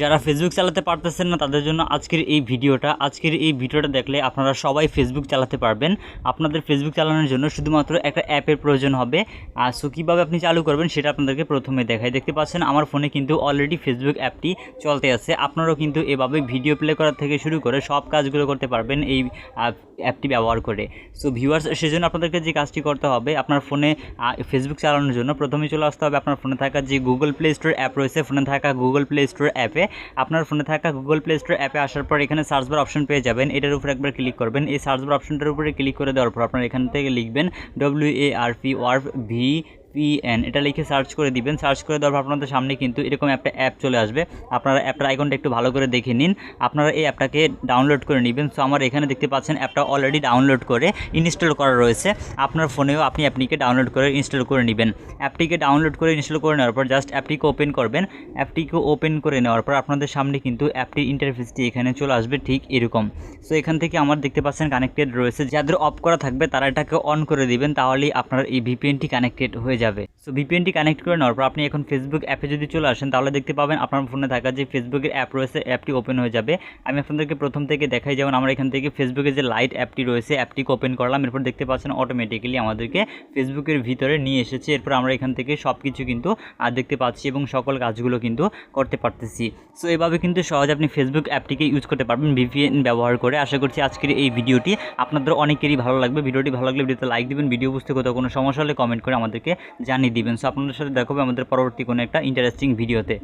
যারা ফেসবুক চালাতে পারতেছেন না, তাদের জন্য আজকের এই ভিডিওটা। আজকের এই ভিডিওটা দেখলে আপনারা সবাই ফেসবুক চালাতে পারবেন। আপনাদের ফেসবুক চালানোর জন্য শুধুমাত্র একটা অ্যাপের প্রয়োজন হবে। আর সো কীভাবে আপনি চালু করবেন সেটা আপনাদেরকে প্রথমে দেখাই। দেখতে পাচ্ছেন, আমার ফোনে কিন্তু অলরেডি ফেসবুক অ্যাপটি চলতে আছে। আপনারাও কিন্তু এভাবে ভিডিও প্লে করার থেকে শুরু করে সব কাজগুলো করতে পারবেন এই অ্যাপটি ব্যবহার করে। সো ভিউয়ার্স সেজন্য আপনাদেরকে যে কাজটি করতে হবে, আপনার ফোনে ফেসবুক চালানোর জন্য প্রথমে চলে আসতে হবে আপনার ফোনে থাকা যে গুগল প্লে স্টোর অ্যাপ রয়েছে, ফোনে থাকা গুগল প্লে স্টোর অ্যাপে আপনার ফোনে থাকা গুগল প্লে স্টোর অ্যাপে আসার পর এখানে সার্চ বার অপশন পেয়ে যাবেন। এটার উপর একবার ক্লিক করবেন। এই সার্চ বার অপশনটার উপরে ক্লিক করে দেওয়ার পর আপনার এখান থেকে লিখবেন ডব্লিউ এ আর পি ওয়ার্ভ ভি পিএন এটা লিখে সার্চ করে দিবেন। সার্চ করে দেওয়ার পর আপনাদের সামনে কিন্তু এরকম একটা অ্যাপ চলে আসবে। আপনারা অ্যাপটার আইকনটা একটু ভালো করে দেখে নিন। আপনারা এই অ্যাপটাকে ডাউনলোড করে নেবেন। সো আমার এখানে দেখতে পাচ্ছেন অ্যাপটা অলরেডি ডাউনলোড করে ইনস্টল করা রয়েছে। আপনার ফোনেও আপনি অ্যাপটিকে ডাউনলোড করে ইনস্টল করে নেবেন। অ্যাপটিকে ডাউনলোড করে ইনস্টল করে নেওয়ার পর জাস্ট অ্যাপটিকে ওপেন করবেন। অ্যাপটিকে ওপেন করে নেওয়ার পর আপনাদের সামনে কিন্তু অ্যাপটির ইন্টারফেসটি এখানে চলে আসবে ঠিক এরকম। সো এখান থেকে আমার দেখতে পাচ্ছেন কানেক্টেড রয়েছে। যাদের অফ করা থাকবে তারা এটাকে অন করে দিবেন। তাহলেই আপনার এই ভিপিএনটি কানেক্টেড হয়ে যাবে। সো ভিপিএনটি কানেক্ট করে নেওয়ার পর আপনি এখন ফেসবুক অ্যাপে যদি চলে আসেন, তাহলে দেখতে পাবেন আপনার ফোনে থাকা যে ফেসবুকের অ্যাপ রয়েছে অ্যাপটি ওপেন হয়ে যাবে। আমি আপনাদেরকে প্রথম থেকে দেখাই, যেমন আমরা এখান থেকে ফেসবুকের যে লাইট অ্যাপটি রয়েছে অ্যাপটিকে ওপেন করলাম। এরপর দেখতে পাচ্ছেন অটোমেটিক্যালি আমাদেরকে ফেসবুকের ভিতরে নিয়ে এসেছে। এরপর আমরা এখান থেকে সব কিছু কিন্তু আর দেখতে পাচ্ছি এবং সকল কাজগুলো কিন্তু করতে পারতেছি। সো এভাবে কিন্তু সহজে আপনি ফেসবুক অ্যাপটিকে ইউজ করতে পারবেন ভিপিএন ব্যবহার করে। আশা করছি আজকের এই ভিডিওটি আপনাদের অনেকেরই ভালো লাগবে। ভিডিওটি ভালো লাগলে ভিডিওতে লাইক দিবেন। ভিডিও বুঝতে কোথাও কোনো সমস্যা হলে কমেন্ট করে আমাদেরকে জানিয়ে দিবেন। সো আপনাদের সাথে দেখাবে আমাদের পরবর্তী কোনো একটা ইন্টারেস্টিং ভিডিওতে